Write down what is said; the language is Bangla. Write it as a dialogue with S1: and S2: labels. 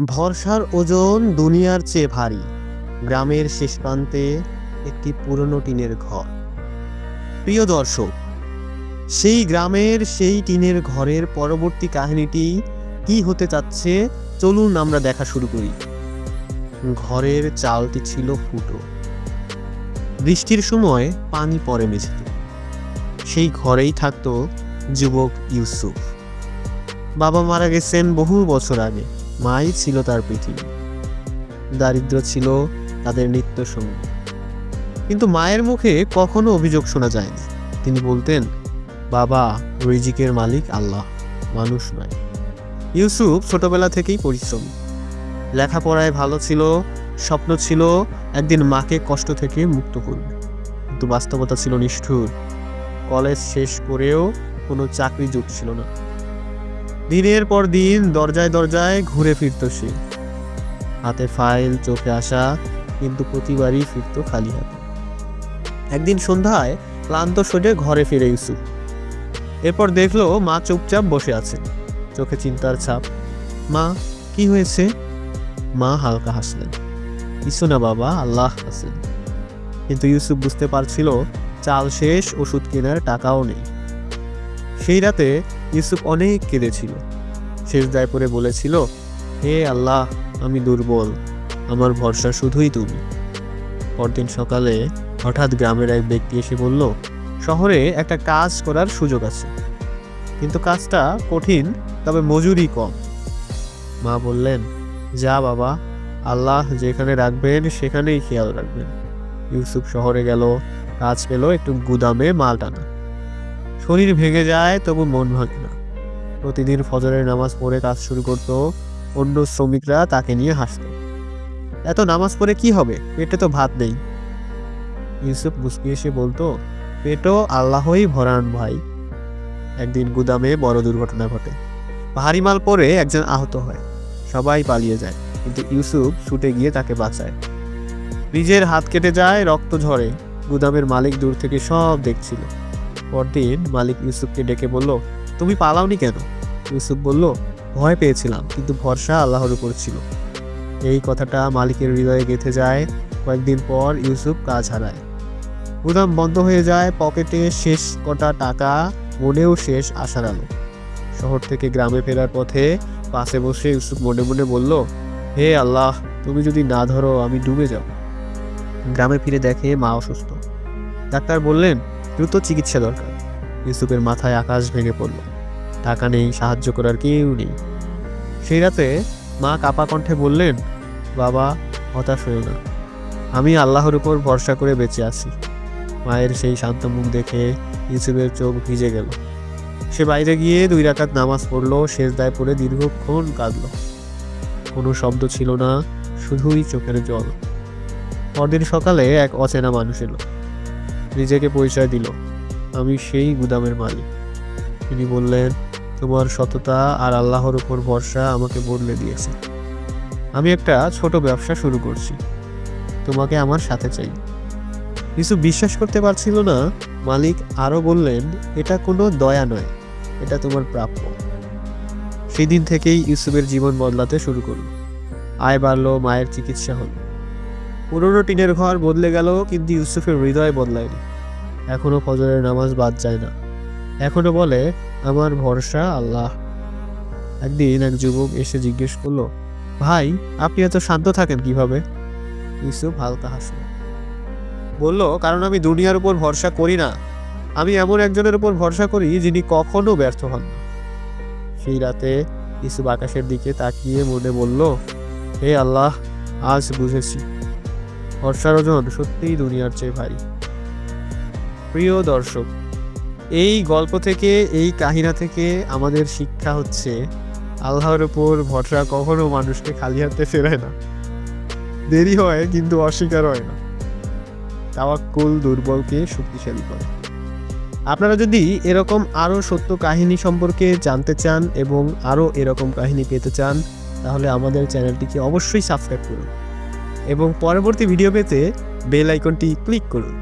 S1: ভরসার ওজন দুনিয়ার চেয়ে ভারী। গ্রামের শেষ প্রান্তে একটি পুরনো টিনের ঘর। প্রিয় দর্শক, সেই গ্রামের সেই টিনের ঘরের পরবর্তী কাহিনীটি কি হতে চাচ্ছে চলুন আমরা দেখা শুরু করি। ঘরের চালটি ছিল ফুটো। বৃষ্টির সময় পানি পড়ে মেঝেতে। সেই ঘরেই থাকতো যুবক ইউসুফ। বাবা মারা গেছেন বহু বছর আগে। মাই ছিল তার পৃথিবী দারিদ্র ছিল তাদের নিত্য সঙ্গী। কিন্তু মায়ের মুখে কখনো অভিযোগ শোনা যায়নি। তিনি বলতেন, বাবা রিজিকের মালিক আল্লাহ, মানুষ নয়। ইউসুফ ছোটবেলা থেকেই পরিশ্রমী। লেখাপড়ায় ভালো ছিল, স্বপ্ন ছিল একদিন মাকে কষ্ট থেকে মুক্ত করবে। কিন্তু বাস্তবতা ছিল নিষ্ঠুর। কলেজ শেষ করেও কোনো চাকরি জুটছিল না। দিনের পর দিন দরজায় দরজায় ঘুরে ফিরত সে। হাতে ফাইল, চোখে আসা কিন্তু প্রতিবারই ফিরত খালি হাতে। একদিন সন্ধ্যায় ক্লান্ত শরীরে ঘরে ফিরে ইউসুফ। এরপর দেখল মা চুপচাপ বসে আছে চোখে চিন্তার ছাপ। মা, কি হয়েছে? মা হালকা হাসলেন। কিছু না বাবা, আল্লাহ আছেন কিন্তু ইউসুফ বুঝতে পারছিল, চাল শেষ, ওষুধ কেনার টাকাও নেই। সেই রাতে ইউসুফ অনেক কেঁদেছিল। শেষ দায় পরে বলেছিল, হে আল্লাহ, আমি দুর্বল, আমার ভরসা শুধুই তুমি। পরদিন সকালে হঠাৎ গ্রামের এক ব্যক্তি এসে বলল, শহরে একটা কাজ করার সুযোগ আছে। কিন্তু কাজটা কঠিন, তবে মজুরি কম। মা বললেন, যা বাবা, আল্লাহ যেখানে রাখবেন, সেখানেই খেয়াল রাখবেন। ইউসুফ শহরে গেল, কাজ পেল, একটু গুদামে মাল টানা। শরীর ভেঙে যায়, তবু মন ভাঙে না। প্রতিদিন ফজরের নামাজ পড়ে কাজ শুরু করত, অন্য শ্রমিকরা তাকে নিয়ে হাসত। এত নামাজ পড়ে কি হবে? পেটে তো ভাত নেই। ইউসুফ মুসকি এসে বলতো, পেটও আল্লাহই ভরান ভাই। একদিন গুদামে বড় দুর্ঘটনা ঘটে। ভারী মাল পরে একজন আহত হয়। সবাই পালিয়ে যায়, কিন্তু ইউসুফ ছুটে গিয়ে তাকে বাঁচায়। নিজের হাত কেটে যায়, রক্ত ঝরে। গুদামের মালিক দূর থেকে সব দেখছিল। পরদিন মালিক ইউসুফকে ডেকে বলল, তুমি পালাওনি কেন? ইউসুফ বলল, ভয় পেয়েছিলাম, কিন্তু ভরসা আল্লাহর উপর ছিল। এই কথাটা মালিকের হৃদয়ে গেঁথে যায়। কয়েকদিন পর ইউসুফ কাজ হারায়। গুদাম বন্ধ হয়ে যায়, পকেটে শেষ কটা টাকা, মনেও শেষ আশার আলো। শহর থেকে গ্রামে ফেরার পথে পাশে বসে ইউসুফ মনে মনে বলল, হে আল্লাহ, তুমি যদি না ধরো, আমি ডুবে যাব। গ্রামে ফিরে দেখে মা অসুস্থ। ডাক্তার বললেন দ্রুত চিকিৎসা দরকার। ইউসুফের মাথায় আকাশ ভেঙে পড়ল। টাকা নেই, সাহায্য করার কেউ নেই। সেই রাতে মা কাপা কণ্ঠে বললেন, বাবা, হতাশ হয়েও না। আমি আল্লাহর উপর ভরসা করে বেঁচে আছি। মায়ের সেই শান্ত মুখ দেখে ইউসুফের চোখ ভিজে গেল। সে বাইরে গিয়ে দুই রাকাত নামাজ পড়ল শেষ দায় পড়ে দীর্ঘক্ষণ কাঁদল। কোনো শব্দ ছিল না, শুধুই চোখের জল। পরদিন সকালে এক অচেনা মানুষ এলো। নিজেকে পরিচয় দিল। আমি সেই গুদামের মালিক। তিনি বললেন, তোমার সততা আর আল্লাহর উপর ভরসা আমাকে বদলে দিয়েছে। আমি একটা ছোট ব্যবসা শুরু করছি। তোমাকে আমার সাথে চাই। কিছু বিশ্বাস করতে পারছিল না। মালিক আরও বললেন, এটা কোনো দয়া নয়। এটা তোমার প্রাপ্য। সেদিন থেকেই ইউসুফের জীবন বদলাতে শুরু করল। আয় বাড়লো, মায়ের চিকিৎসা হলো। পুরনো টিনের ঘর বদলে গেল, কিন্তু ইউসুফের হৃদয় বদলায়নি। এখনও ফজরের নামাজ বাদ যায় না। এখনও বলে, আমার ভরসা আল্লাহ। একদিন এক যুবক এসে জিজ্ঞেস করল, ভাই, আপনি এত শান্ত থাকেন কীভাবে? ইউসুফ হালকা হাসলো। বলল, কারণ আমি দুনিয়ার উপর ভরসা করি না। আমি এমন একজনের উপর ভরসা করি যিনি কখনো ব্যর্থ হন না। সেই রাতে ইসুফ আকাশের দিকে তাকিয়ে মনে বলল, হে আল্লাহ, আজ বুঝেছি। ভরসার ওজন সত্যিই দুনিয়ার চেয়ে ভারী। প্রিয় দর্শক, এই গল্প থেকে, এই কাহিনা থেকে আমাদের শিক্ষা হচ্ছে, আল্লাহর উপর ভরসা কখনো মানুষকে খালি হাতে ফেরায় না। দেরি হয়, কিন্তু অস্বীকার হয় না। তাওয়াক্কুল দুর্বলকে শক্তিশালী করে। আপনারা যদি এরকম আরও সত্য কাহিনী সম্পর্কে জানতে চান এবং আরও এরকম কাহিনী পেতে চান, তাহলে আমাদের চ্যানেলটিকে অবশ্যই সাবস্ক্রাইব করুন। এবং পরবর্তী ভিডিও পেতে বেল আইকনটি ক্লিক করুন।